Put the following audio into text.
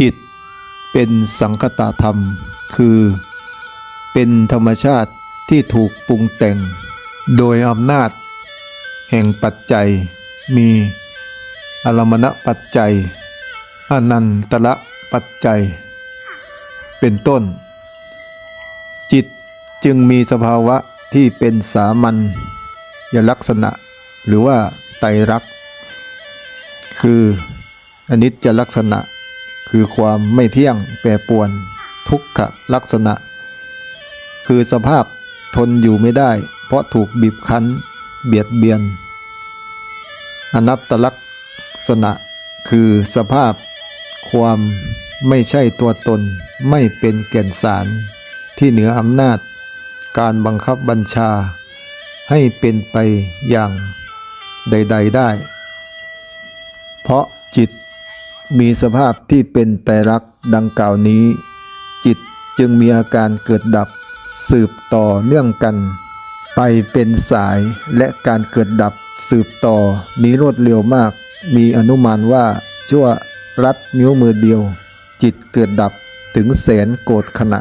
จิตเป็นสังคตธรรม คือ เป็นธรรมชาติที่ถูกปรุงแต่ง โดยอำนาจ แห่งปัจจัย มีอารมณปัจจัย อนันตระปัจจัย เป็นต้น จิตจึงมีสภาวะที่เป็นสามัญยลักษณะ หรือว่าไตรลักษณ์คืออนิจจลักษณะ คือความไม่เที่ยงแปรปวน ทุกขลักษณะ คือสภาพทนอยู่ไม่ได้ เพราะถูกบีบคั้น เบียดเบียน อนัตตลักษณะ คือสภาพ ความไม่ใช่ตัวตนไม่เป็นแก่นสาร ที่เหนืออำนาจ การบังคับบัญชา ให้เป็นไปอย่างใด ๆได้ เพราะจิต มีสภาพที่เป็นไตรลักษณ์ดังกล่าวนี้ จิตจึงมีอาการเกิดดับ สืบต่อเนื่องกัน ไปเป็นสายและการเกิดดับสืบต่อนี้รวดเร็วมาก มีอนุมานว่าชั่วรัดนิ้วมือเดียว จิตเกิดดับถึงแสนโกรธขณะ